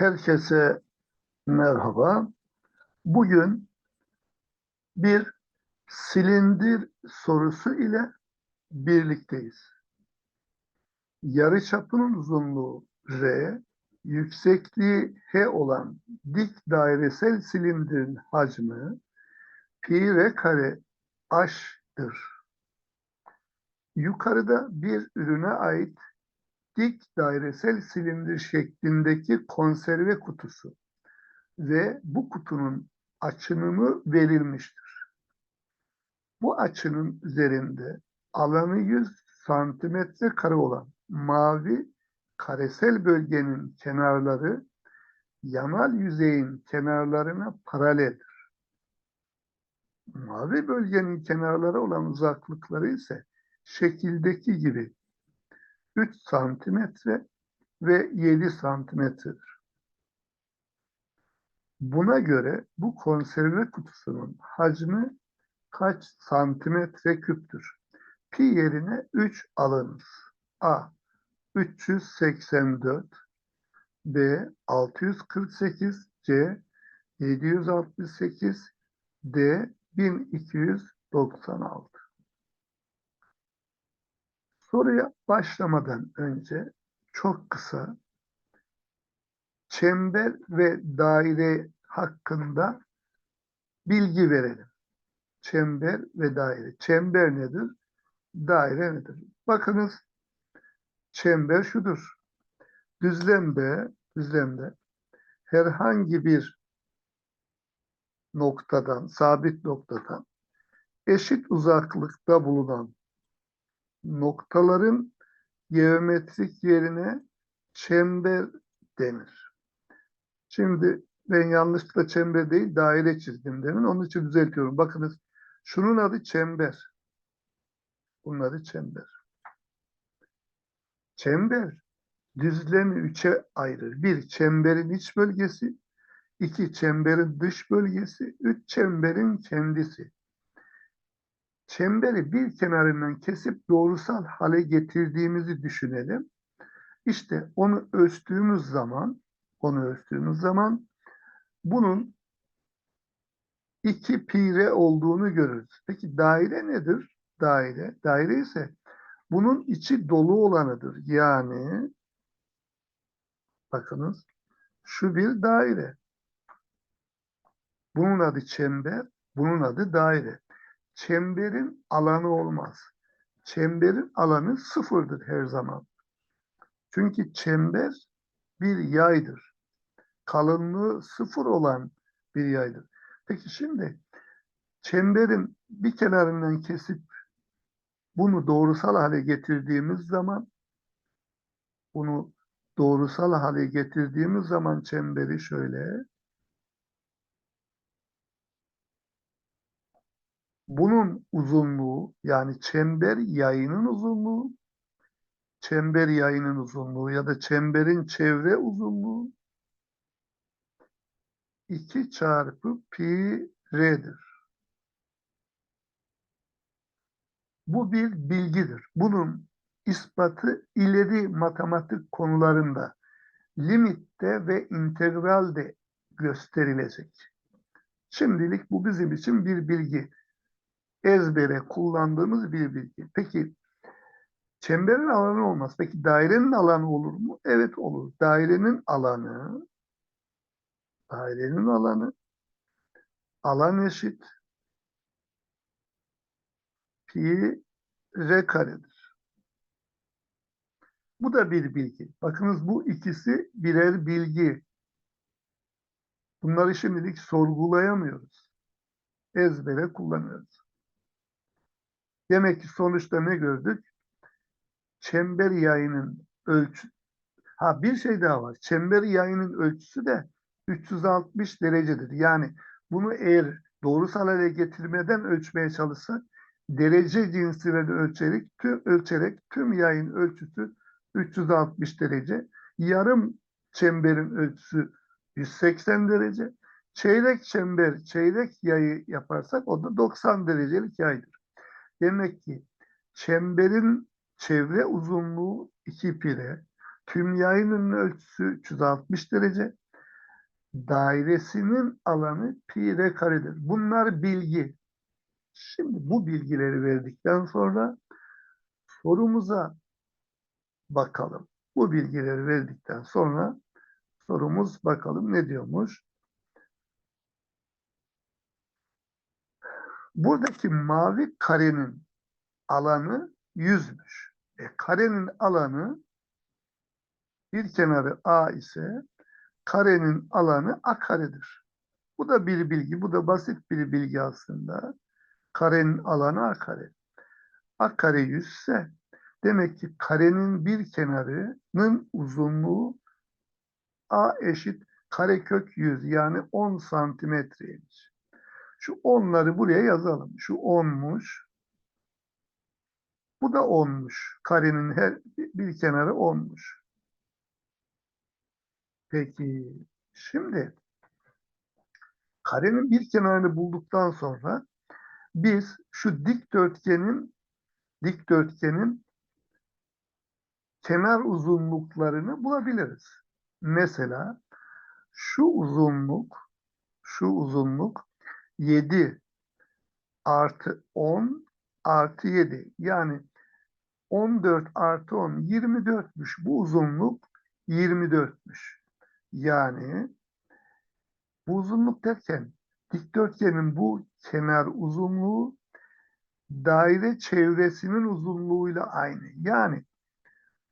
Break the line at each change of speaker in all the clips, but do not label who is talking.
Herkese merhaba. Bugün bir silindir sorusu ile birlikteyiz. Yarıçapının uzunluğu R, yüksekliği H olan dik dairesel silindirin hacmi pi r kare h'tır. Yukarıda bir ürüne ait dik dairesel silindir şeklindeki konserve kutusu ve bu kutunun açınımı verilmiştir. Bu açının üzerinde alanı 100 santimetre kare olan mavi karesel bölgenin kenarları yanal yüzeyin kenarlarına paraleldir. Mavi bölgenin kenarları olan uzaklıkları ise şekildeki gibi 3 santimetre ve 7 santimetredir. Buna göre bu konserve kutusunun hacmi kaç santimetre küptür? Pi yerine 3 alınız. A. 384 B. 648 C. 768 D. 1296 Soruya başlamadan önce çok kısa çember ve daire hakkında bilgi verelim. Çember ve daire. Çember nedir? Daire nedir? Bakınız çember şudur. Düzlemde, düzlemde herhangi bir noktadan, sabit noktadan eşit uzaklıkta bulunan noktaların geometrik yerine çember denir. Şimdi ben yanlışlıkla çember değil daire çizdim demin. Onun için düzeltiyorum. Bakınız şunun adı çember. Bunun adı çember. Çember düzlemi üçe ayırır. Bir çemberin iç bölgesi, iki çemberin dış bölgesi, üç çemberin kendisi çemberi bir kenarından kesip doğrusal hale getirdiğimizi düşünelim. İşte onu ölçtüğümüz zaman, onu ölçtüğümüz zaman bunun 2 pi r olduğunu görürüz. Peki daire nedir? Daire, daire ise bunun içi dolu olanıdır. Yani bakınız şu bir daire. Bunun adı çember, bunun adı daire çemberin alanı olmaz. Çemberin alanı sıfırdır her zaman. Çünkü çember bir yaydır. Kalınlığı sıfır olan bir yaydır. Peki şimdi çemberin bir kenarından kesip bunu doğrusal hale getirdiğimiz zaman bunu doğrusal hale getirdiğimiz zaman çemberi şöyle Bunun uzunluğu yani çember yayının uzunluğu, çember yayının uzunluğu ya da çemberin çevre uzunluğu 2 çarpı pi r'dir. Bu bir bilgidir. Bunun ispatı ileri matematik konularında limitte ve integralde gösterilecek. Şimdilik bu bizim için bir bilgi ezbere kullandığımız bir bilgi. Peki çemberin alanı olmaz. Peki dairenin alanı olur mu? Evet olur. Dairenin alanı dairenin alanı alan eşit pi r karedir. Bu da bir bilgi. Bakınız bu ikisi birer bilgi. Bunları şimdilik sorgulayamıyoruz. Ezbere kullanıyoruz. Demek ki sonuçta ne gördük? Çember yayının ölçü Ha bir şey daha var. Çember yayının ölçüsü de 360 derecedir. Yani bunu eğer doğrusal hale getirmeden ölçmeye çalışsak derece cinsiyle ölçerek tüm, ölçerek tüm yayın ölçüsü 360 derece. Yarım çemberin ölçüsü 180 derece. Çeyrek çember, çeyrek yayı yaparsak o da 90 derecelik yaydır. Demek ki çemberin çevre uzunluğu 2 pire, tüm yayının ölçüsü 360 derece, dairesinin alanı pi karedir. Bunlar bilgi. Şimdi bu bilgileri verdikten sonra sorumuza bakalım. Bu bilgileri verdikten sonra sorumuz bakalım ne diyormuş? Buradaki mavi karenin alanı 100'müş. E, karenin alanı bir kenarı A ise karenin alanı A karedir. Bu da bir bilgi. Bu da basit bir bilgi aslında. Karenin alanı A kare. A kare 100 ise demek ki karenin bir kenarının uzunluğu A eşit karekök 100 yani 10 santimetreymiş. Şu 10'ları buraya yazalım. Şu 10'muş. Bu da 10'muş. Karenin her bir kenarı 10'muş. Peki şimdi karenin bir kenarını bulduktan sonra biz şu dikdörtgenin dikdörtgenin kenar uzunluklarını bulabiliriz. Mesela şu uzunluk şu uzunluk 7 artı 10 artı 7 yani 14 artı 10 24'müş. Bu uzunluk 24'müş. Yani bu uzunluk derken dikdörtgenin bu kenar uzunluğu daire çevresinin uzunluğuyla aynı. Yani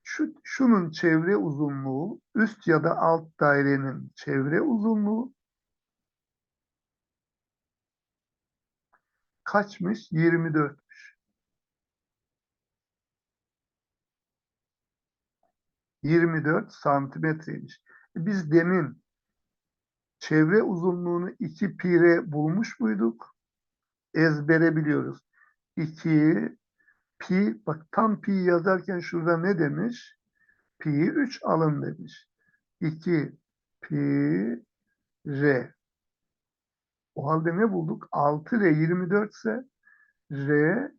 şu, şunun çevre uzunluğu üst ya da alt dairenin çevre uzunluğu kaçmış? 24. 24 santimetreymiş. E Biz demin çevre uzunluğunu 2 pire bulmuş muyduk? Ezbere biliyoruz. 2 pi, bak tam pi yazarken şurada ne demiş? Pi'yi 3 alın demiş. 2 pi r. O halde ne bulduk? 6 r 24 ise r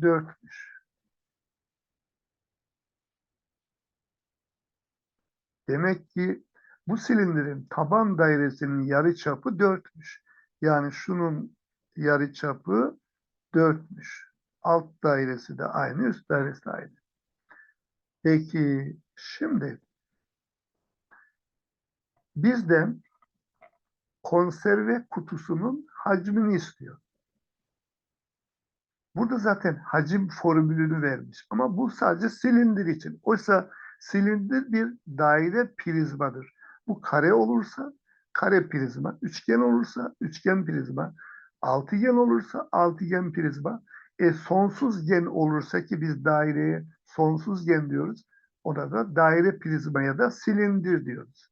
4'müş. Demek ki bu silindirin taban dairesinin yarıçapı 4'müş. Yani şunun yarıçapı 4'müş. Alt dairesi de aynı, üst dairesi de aynı. Peki şimdi bizden konserve kutusunun hacmini istiyor. Burada zaten hacim formülünü vermiş. Ama bu sadece silindir için. Oysa silindir bir daire prizmadır. Bu kare olursa kare prizma, üçgen olursa üçgen prizma, altıgen olursa altıgen prizma, e sonsuz gen olursa ki biz daireye sonsuz gen diyoruz. Ona da daire prizma ya da silindir diyoruz.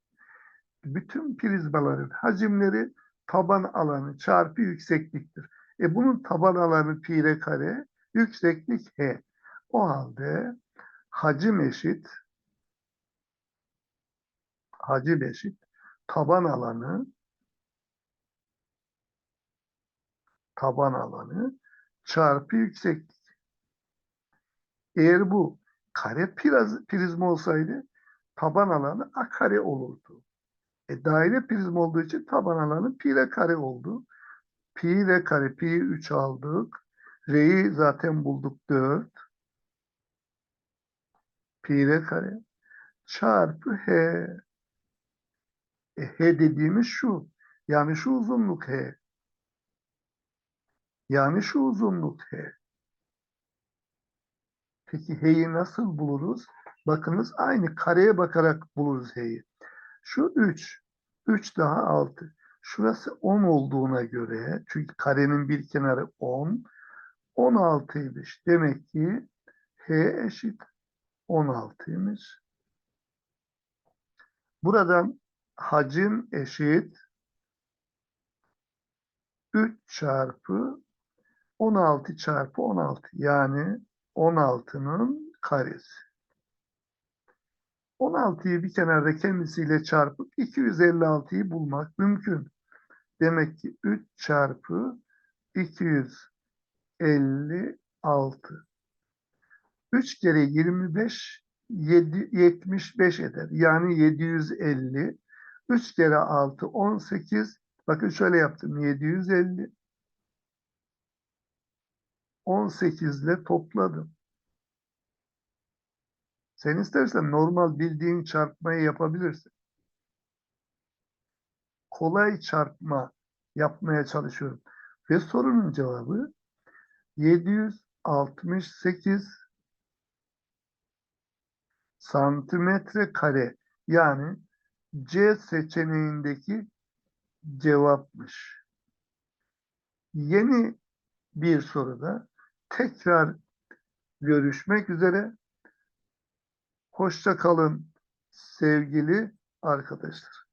Bütün prizmaların hacimleri taban alanı çarpı yüksekliktir. E bunun taban alanı pi r kare, yükseklik h. O halde hacim eşit hacim eşit taban alanı taban alanı çarpı yükseklik. Eğer bu kare priz, prizma olsaydı taban alanı a kare olurdu. E, daire prizma olduğu için taban alanı pi r kare oldu. Pi r kare, pi 3 aldık. R'yi zaten bulduk 4. Pi r kare çarpı h. E, h dediğimiz şu. Yani şu uzunluk h. Yani şu uzunluk h. Peki h'yi nasıl buluruz? Bakınız aynı kareye bakarak buluruz h'yi. Şu 3. 3 daha 6. Şurası 10 olduğuna göre çünkü karenin bir kenarı 10. 16'ymış. Demek ki h eşit 16'ymış. Buradan hacim eşit 3 çarpı 16 çarpı 16 yani 16'nın karesi. 16'yı bir kenarda kendisiyle çarpıp 256'yı bulmak mümkün. Demek ki 3 çarpı 256. 3 kere 25 7, 75 eder. Yani 750. 3 kere 6 18. Bakın şöyle yaptım. 750. 18 ile topladım. Sen istersen normal bildiğin çarpmayı yapabilirsin. Kolay çarpma yapmaya çalışıyorum. Ve sorunun cevabı 768 santimetre kare. Yani C seçeneğindeki cevapmış. Yeni bir soruda tekrar görüşmek üzere. Hoşça kalın sevgili arkadaşlar.